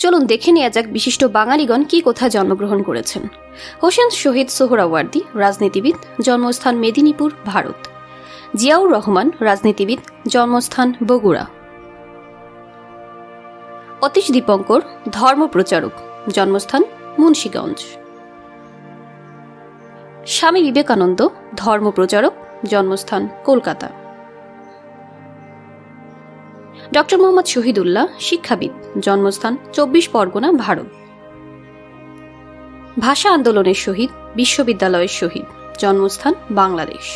চলুন দেখে নেওয়া যাক বিশিষ্ট বাঙালিগণ কি কোথায় জন্মগ্রহণ করেছেন। হোসেন শহীদ সোহরাওয়ার্দী, রাজনীতিবিদ, জন্মস্থান মেদিনীপুর, ভারত। জিয়াউর রহমান, রাজনীতিবিদ, জন্মস্থান বগুড়া। অতীশ দীপঙ্কর ধর্মপ্রচারক জন্মস্থান মুন্সীগঞ্জ। স্বামী বিবেকানন্দ ধর্মপ্রচারক জন্মস্থান কলকাতা। ডক্টর মোহাম্মদ শহীদুল্লাহ শিক্ষাবিদ, জন্মস্থান চব্বিশ পরগনা, ভারত। ভাষা আন্দোলনের শহীদ, বিশ্ববিদ্যালয়ের শহীদ, জন্মস্থান বাংলাদেশ।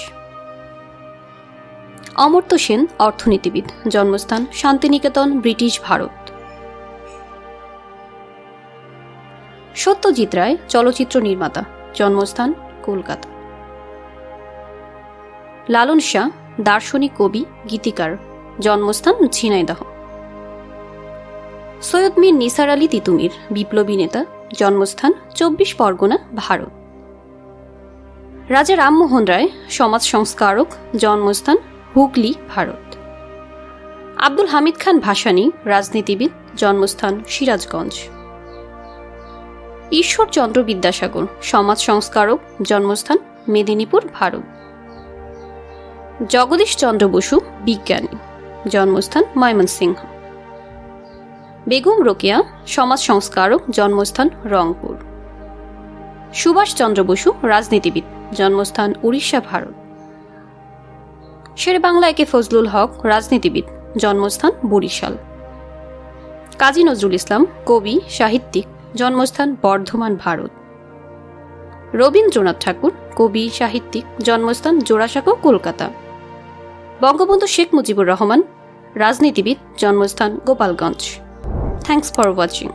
অমর্ত্য সেন, অর্থনীতিবিদ, জন্মস্থান শান্তিনিকেতন, ব্রিটিশ ভারত। সত্যজিৎ রায়, চলচ্চিত্র নির্মাতা, জন্মস্থান কলকাতা। লালন শাহ, দার্শনিক কবি, গীতিকার জন্মস্থান ঝিনাইদহ। সৈয়দ মীর নিসার আলী তিতুমির বিপ্লবী নেতা, জন্মস্থান চব্বিশ পরগনা, ভারত। রাজা রামমোহন রায়, সমাজ সংস্কারক, জন্মস্থান হুগলি, ভারত। আব্দুল হামিদ খান ভাসানী, রাজনীতিবিদ, জন্মস্থান সিরাজগঞ্জ। ঈশ্বরচন্দ্র বিদ্যাসাগর, সমাজ সংস্কারক, জন্মস্থান মেদিনীপুর, ভারত। জগদীশ চন্দ্র বসু, বিজ্ঞানী। জন্মস্থান ময়মনসিংহ। বেগম রোকেয়া, সমাজ সংস্কারক, জন্মস্থান রংপুর। সুভাষচন্দ্র বসু, রাজনীতিবিদ, জন্মস্থান উড়িষ্যা, ভারত। শেরে বাংলা একে ফজলুল হক, রাজনীতিবিদ, জন্মস্থান বরিশাল। কাজী নজরুল ইসলাম, কবি, সাহিত্যিক, জন্মস্থান বর্ধমান, ভারত। রবীন্দ্রনাথ ঠাকুর, কবি, সাহিত্যিক, জন্মস্থান জোড়াসাঁকো, কলকাতা। বঙ্গবন্ধু শেখ মুজিবুর রহমান রাজনীতিবিদ জন্মস্থান গোপালগঞ্জ। Thanks for watching